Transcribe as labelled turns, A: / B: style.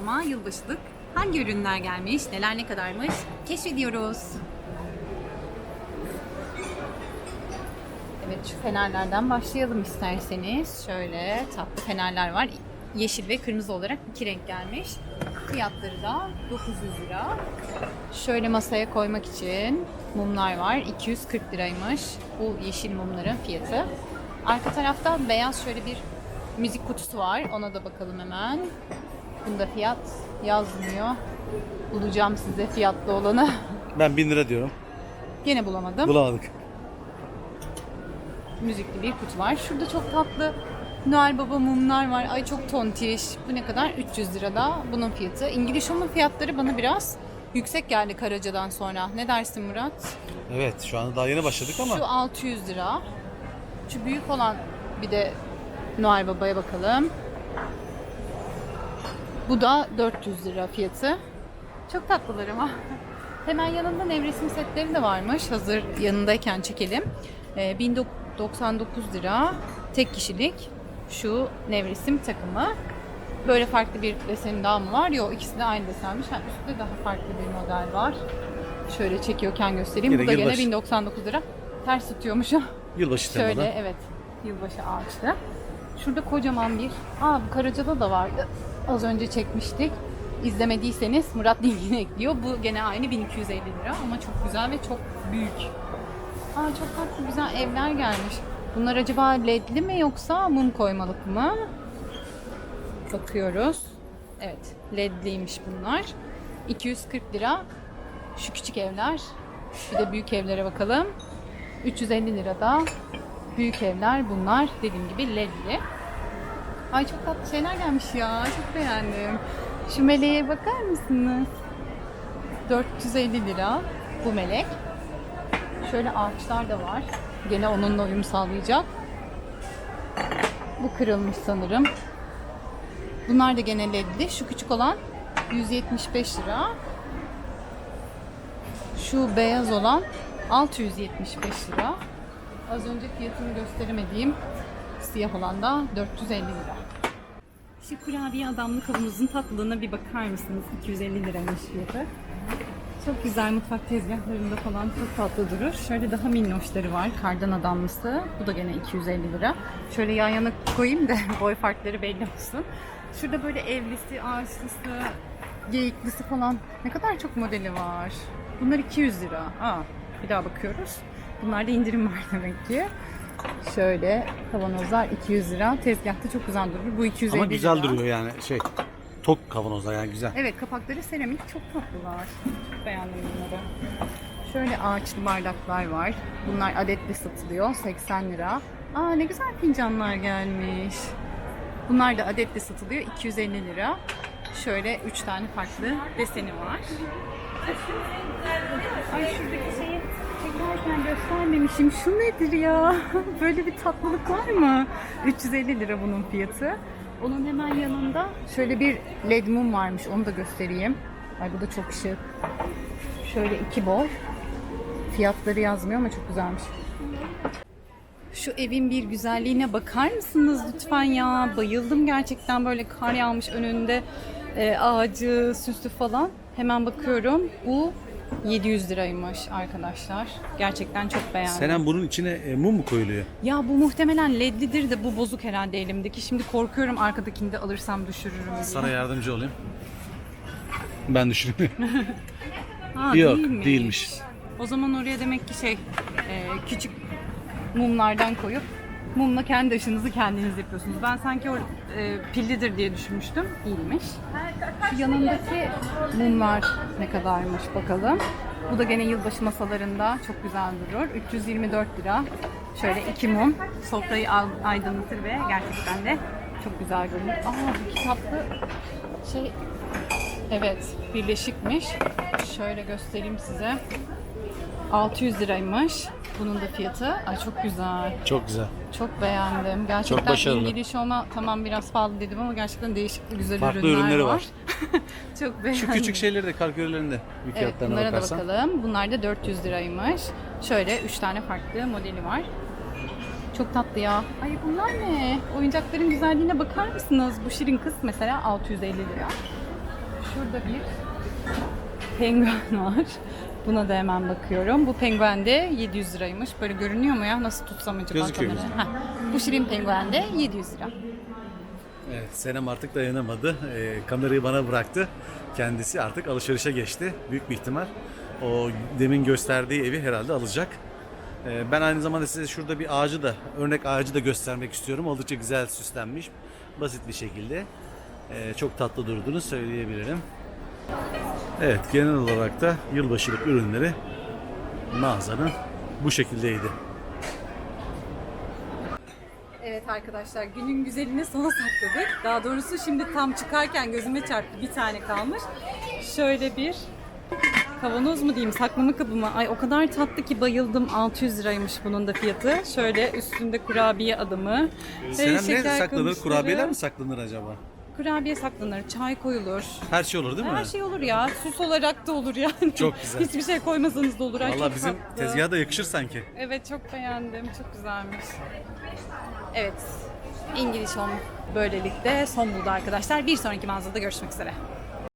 A: Home'a yılbaşılık hangi ürünler gelmiş, neler ne kadarmış keşfediyoruz. Evet şu fenerlerden başlayalım isterseniz. Şöyle tatlı fenerler var. Yeşil ve kırmızı olarak iki renk gelmiş. Fiyatları da 900 lira. Şöyle masaya koymak için mumlar var. 240 liraymış. Bu yeşil mumların fiyatı. Arka tarafta beyaz şöyle bir müzik kutusu var. Ona da bakalım hemen. Bunda fiyat yazmıyor. Bulacağım size fiyatlı olanı.
B: Ben 1000 lira diyorum.
A: Gene bulamadım.
B: Bulamadık.
A: müzikli bir kutu var. Şurada çok tatlı Noel Baba mumlar var. Ay çok tontiş. Bu ne kadar? 300 lirada bunun fiyatı. İngiliz Home'un fiyatları bana biraz yüksek geldi Karaca'dan sonra. Ne dersin Murat?
B: Evet şu anda daha yeni başladık ama.
A: Şu 600 lira. Şu büyük olan bir de Noel Baba'ya bakalım. Bu da 400 lira fiyatı. Çok tatlılar ama. Hemen yanında nevresim setleri de varmış. Hazır yanındayken çekelim. Ee, 1099 lira tek kişilik şu nevresim takımı. Böyle farklı bir deseni daha mı var? Yok ikisi de aynı desenmiş. Ha, üstte daha farklı bir model var. Şöyle çekiyorken göstereyim.
B: Yine
A: Bu da gene
B: yılbaşı.
A: 1099 lira. Ters tutuyormuşum.
B: Yılbaşı
A: Şöyle
B: temalı.
A: evet. Yılbaşı ağaçlı. Şurada kocaman bir... Aa bu Karaca'da da vardı. Az önce çekmiştik. İzlemediyseniz Murat linkini ekliyor. Bu gene aynı 1250 lira ama çok güzel ve çok büyük. Aa çok tatlı güzel evler gelmiş. Bunlar acaba ledli mi yoksa mum koymalık mı? Bakıyoruz. Evet ledliymiş bunlar. 240 lira. Şu küçük evler. Bir de büyük evlere bakalım. 350 lirada büyük evler bunlar dediğim gibi ledli. Ay çok tatlı şeyler gelmiş ya. Çok beğendim. Şu meleğe bakar mısınız? 450 lira bu melek. Şöyle ağaçlar da var. Gene onunla uyum sağlayacak. Bu kırılmış sanırım. Bunlar da gene ledli. Şu küçük olan 175 lira. Şu beyaz olan 675 lira. Az önce fiyatını gösteremediğim siyah olan da 450 lira. Şu kurabiye adamlı kavanozdun tatlılığına bir bakar mısınız? 250 liraymış fiyatı. Çok güzel mutfak tezgahlarında falan çok tatlı durur. Şöyle daha minnoşları var. Kardan adamlısı. Bu da gene 250 lira. Şöyle yan yana koyayım da boy farkları belli olsun. Şurada böyle evlisi, ağaçlısı, geyiklisi falan. Ne kadar çok modeli var. Bunlar 200 lira. Aa, bir daha bakıyoruz. Bunlarda indirim var demek ki. Şöyle kavanozlar 200 lira. Tezgahta çok güzel durur. Bu 250
B: Ama güzel
A: lira.
B: duruyor yani şey. Tok kavanozlar yani güzel.
A: Evet kapakları seramik çok tatlılar. Çok beğendim bunları. Şöyle ağaçlı bardaklar var. Bunlar adetli satılıyor. 80 lira. Aa ne güzel fincanlar gelmiş. Bunlar da adetli satılıyor. 250 lira. Şöyle 3 tane farklı deseni var. Ay şuradaki şeyi çekerken göstermemişim. Şu nedir ya? Böyle bir tatlılık var mı? 350 lira bunun fiyatı. Onun hemen yanında şöyle bir led mum varmış. Onu da göstereyim. Ay bu da çok şık. Şöyle iki boy. Fiyatları yazmıyor ama çok güzelmiş. Şu evin bir güzelliğine bakar mısınız lütfen ya? Bayıldım gerçekten böyle kar yağmış önünde e, ağacı, süslü falan. Hemen bakıyorum. Bu 700 liraymış arkadaşlar. Gerçekten çok beğendim.
B: Senen bunun içine e, mum mu koyuluyor?
A: Ya bu muhtemelen ledlidir de bu bozuk herhalde elimdeki. Şimdi korkuyorum arkadakini de alırsam düşürürüm diye.
B: Sana yardımcı olayım. Ben düşünüyorum.
A: Ha,
B: Yok,
A: değilmiş.
B: değilmiş.
A: O zaman oraya demek ki şey e, küçük mumlardan koyup mumla kendi ışınızı kendiniz yapıyorsunuz. Ben sanki o e, pillidir diye düşünmüştüm. Değilmiş. Şu yanındaki mumlar ne kadarmış bakalım. Bu da gene yılbaşı masalarında çok güzel durur. 324 lira. Şöyle iki mum sofrayı aydınlatır ve gerçekten de çok güzel görünür. Aa bu kitaplı şey Evet, birleşikmiş. Şöyle göstereyim size. 600 liraymış. Bunun da fiyatı. Ay çok güzel.
B: Çok güzel.
A: Çok beğendim. Gerçekten
B: başarılı.
A: İngiliz olma tamam biraz pahalı dedim ama gerçekten değişik güzel
B: Farklı
A: ürünler
B: ürünleri
A: var.
B: var.
A: çok beğendim.
B: Şu küçük şeyleri de kalkülörlerinde bir
A: Evet bunlara da bakalım. Bunlar da 400 liraymış. Şöyle 3 tane farklı modeli var. Çok tatlı ya. Ay bunlar ne? Oyuncakların güzelliğine bakar mısınız? Bu şirin kız mesela 650 lira. Şurada bir penguen var. Buna da hemen bakıyorum. Bu penguen de 700 liraymış. Böyle görünüyor mu ya? Nasıl tutsam acaba
B: Gözüküyor,
A: kamerayı?
B: gözüküyor.
A: Heh. Bu şirin penguen de 700 lira.
B: Evet, Senem artık dayanamadı. Ee, kamerayı bana bıraktı. Kendisi artık alışverişe geçti. Büyük bir ihtimal. O demin gösterdiği evi herhalde alacak. Ee, ben aynı zamanda size şurada bir ağacı da, örnek ağacı da göstermek istiyorum. Oldukça güzel süslenmiş. Basit bir şekilde. Ee, çok tatlı durduğunu söyleyebilirim. Evet, genel olarak da yılbaşılık ürünleri mağazanın bu şekildeydi.
A: Evet arkadaşlar günün güzelini sona sakladık. Daha doğrusu şimdi tam çıkarken gözüme çarptı. Bir tane kalmış. Şöyle bir kavanoz mu diyeyim saklama kabı mı? Ay o kadar tatlı ki bayıldım. 600 liraymış bunun da fiyatı. Şöyle üstünde kurabiye adımı.
B: Senem ne saklanır? Kurabiyeler mi saklanır acaba?
A: Kurabiye saklanır, çay koyulur.
B: Her şey olur değil mi?
A: Her şey olur ya. Süs olarak da olur yani.
B: Çok güzel.
A: Hiçbir şey koymasanız da olur. Ay,
B: Valla
A: çok
B: bizim
A: tatlı.
B: tezgaha da yakışır sanki.
A: Evet çok beğendim. Çok güzelmiş. Evet. İngiliz Home böylelikle son buldu arkadaşlar. Bir sonraki mağazada görüşmek üzere.